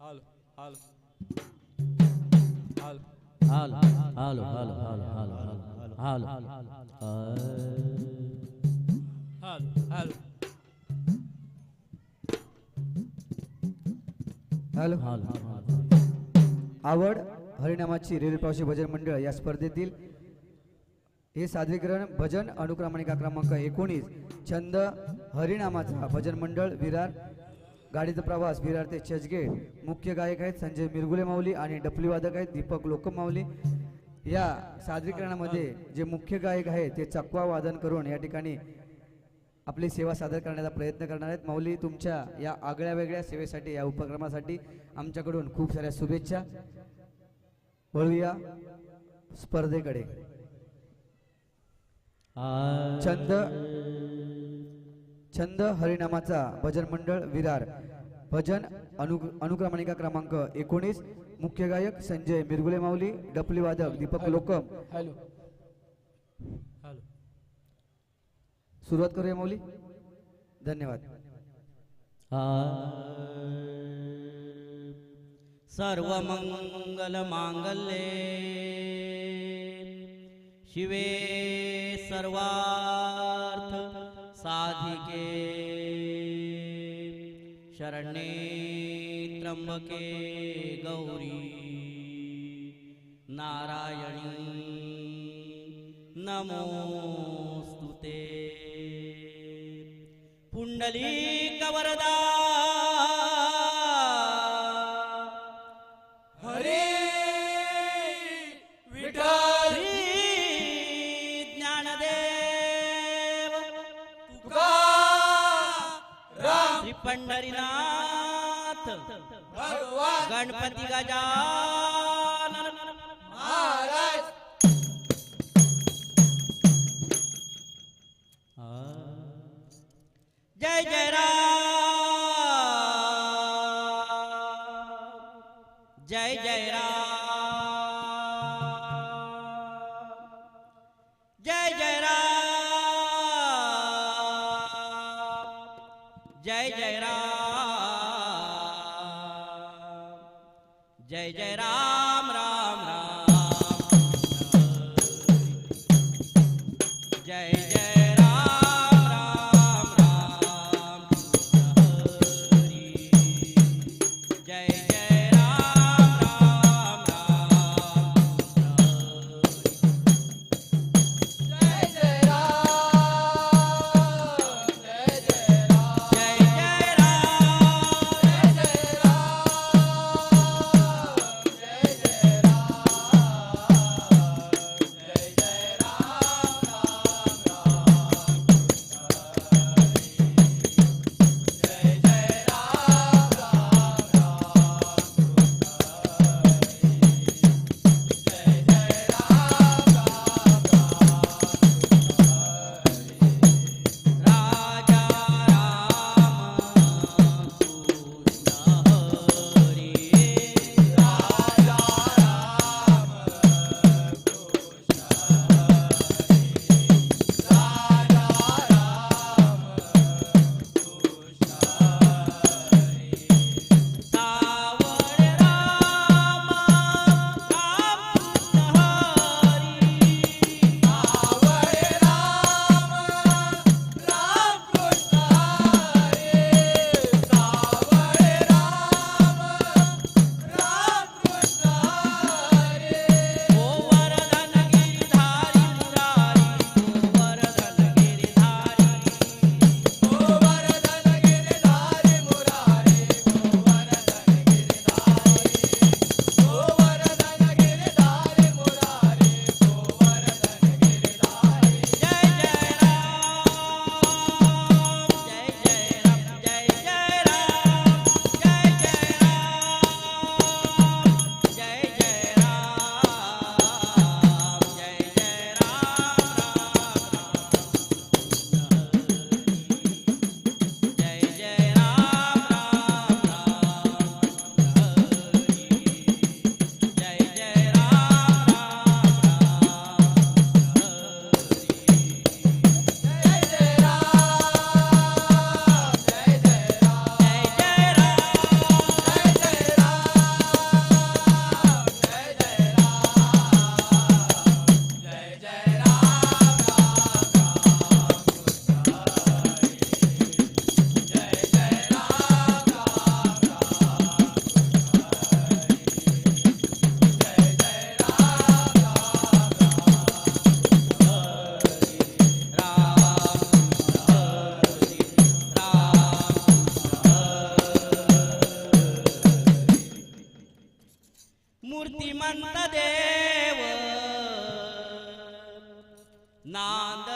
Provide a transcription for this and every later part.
Hello hello hello हाल हाल हाल हाल हाल हाल हाल हालो हालो हॅलो हाल आवड हरिनामाची रेल्वे भजन मंडळ या स्पर्धेतील हे सादरीकरण भजन अनुक्रमानिका क्रमांक एकोणीस छंद हरिनामाचा भजन मंडळ विरार गाडीचा प्रवास विरार ते चर्चगेट मुख्य गायक आहेत संजय मिरगुले माऊली आणि डफली वादक आहेत दीपक लोकम माऊली. या सादरीकरणामध्ये जे मुख्य गायक आहेत ते चकवा वादन करून या ठिकाणी आपली सेवा सादर करण्याचा प्रयत्न करणार आहेत. माऊली तुमच्या या आगळ्या वेगळ्या सेवेसाठी या उपक्रमासाठी आमच्याकडून खूप साऱ्या शुभेच्छा. वळूया स्पर्धेकडे. छंद छंद हरिनामाचा भजन मंडळ विरार. भजन अनु अनुक्रमानिका क्रमांक एकोणीस मुख्य गायक संजय मिरगुले माऊली डफली वादक दीपक लोकम. हालो. हालो. सुरुवात करूया माऊली. धन्यवाद. सर्व मंगल मांगल्ये शिवे सर्वार्थ राधिके। शरणे त्र्यंबके गौरी। नारायणी नमोस्तुते पुण्डली कवरदा गणपती गजानन। महाराज। जय जय राम राम राम राम ನಾಂದ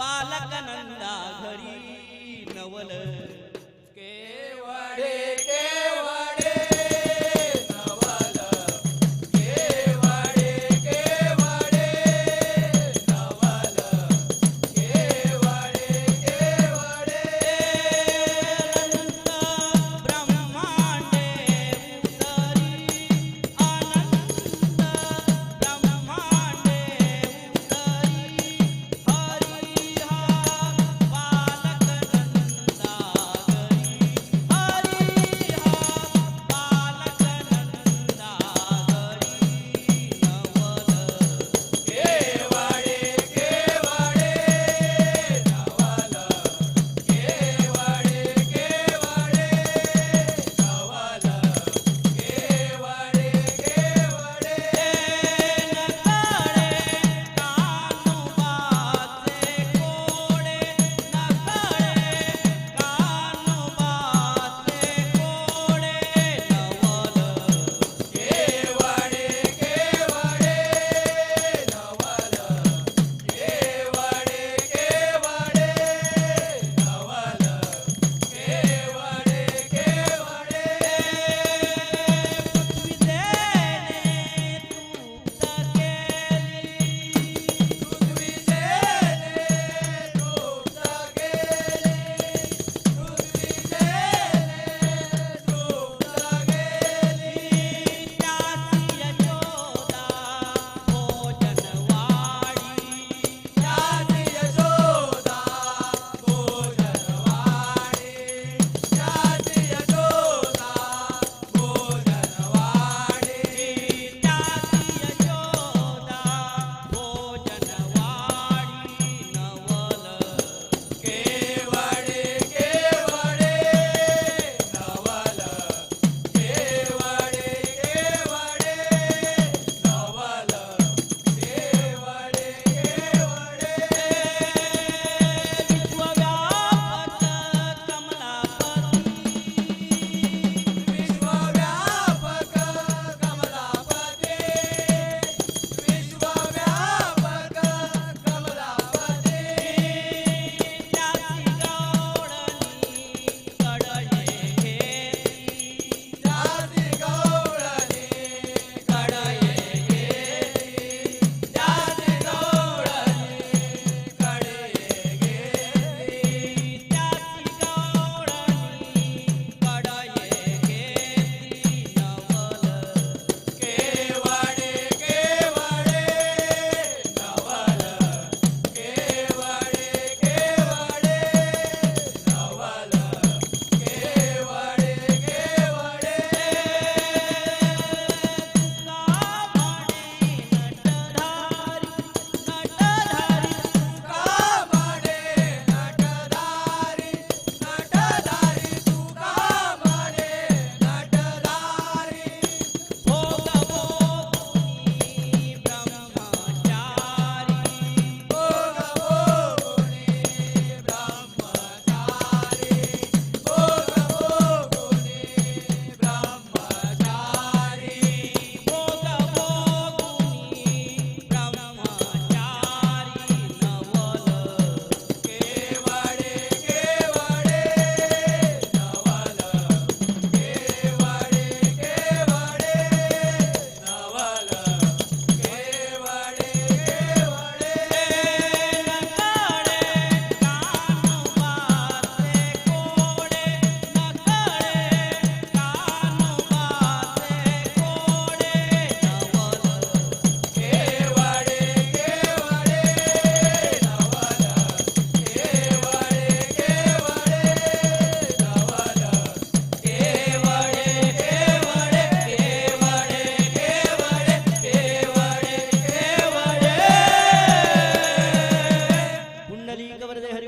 बालक नंदा घरी नवल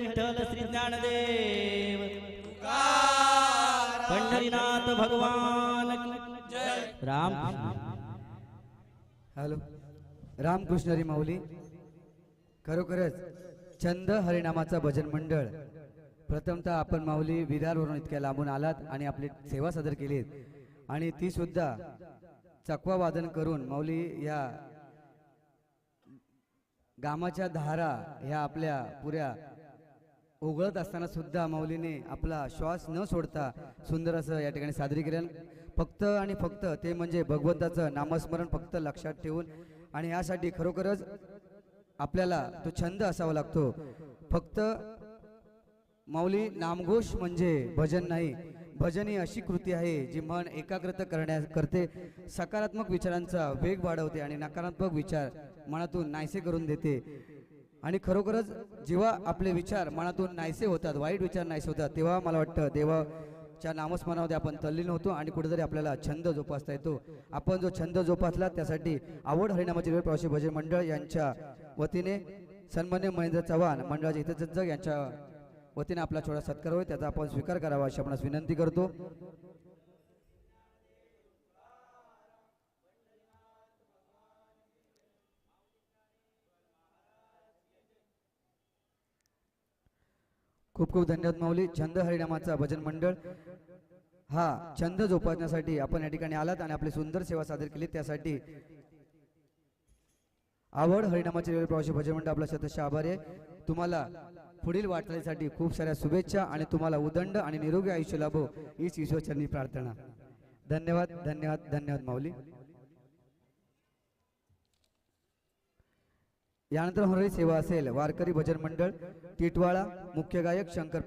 विठ्ठल श्री ज्ञानदेव. पंढरीनाथ भगवान. की जय. राम हॅलो. रामकृष्ण हरी माऊली. खरोखरच छंद हरिनामाचा भजन मंडळ. प्रथमतः आपण माऊली विरारवरून इतक्या लांबून आलात आणि आपली सेवा सादर केली आणि ती सुद्धा चकवा वादन करून माऊली या गामाच्या धारा ह्या आपल्या पुऱ्या ओघळत असताना सुद्धा माऊलीने आपला श्वास न सोडता सुंदर असं या ठिकाणी सादरीकरण फक्त आणि फक्त ते म्हणजे भगवंताचं नामस्मरण फक्त लक्षात ठेवून आणि यासाठी खरोखरच आपल्याला तो छंद असावा लागतो. फक्त माऊली नामघोष म्हणजे भजन नाही. भजन ही अशी कृती आहे जी मन एकाग्रता करण्यास करते सकारात्मक विचारांचा वेग वाढवते आणि नकारात्मक विचार मनातून नाहीसे करून देते. आणि खरोखरच जेव्हा आपले विचार मनातून नाहीसे होतात वाईट विचार नाहीसे होतात तेव्हा मला वाटतं देवाच्या नामस्मरणामध्ये आपण तल्लीन होतो आणि कुठेतरी आपल्याला छंद जोपासता येतो. आपण जो छंद जोपासला त्यासाठी आवड हरिनामाचे वेळ प्रवासी भजन मंडळ यांच्या वतीने सन्मान्य महेंद्र चव्हाण मंडळाचे हितचिंतक यांच्या वतीने आपला छोटा सत्कार होईल त्याचा आपण स्वीकार करावा अशी आपणास विनंती करतो. खूप खूप धन्यवाद माऊली. छंद हरिनामाचा भजन मंडळ. हा छंद जोपासण्यासाठी आपण या ठिकाणी आलात आणि आपली सुंदर सेवा सादर केली. त्यासाठी आवड हरिनामाचे रेल्वे प्रवासी भजन मंडळ आपला शतश आभार आहे. तुम्हाला पुढील वाटचालीसाठी खूप साऱ्या शुभेच्छा आणि तुम्हाला उदंड आणि निरोगी आयुष्य लाभो. हीच ईश्वरचरणी प्रार्थना. धन्यवाद धन्यवाद धन्यवाद माऊली. यानंतर होणारी सेवा असेल वारकरी भजन मंडळ टिटवाळा मुख्य गायक शंकर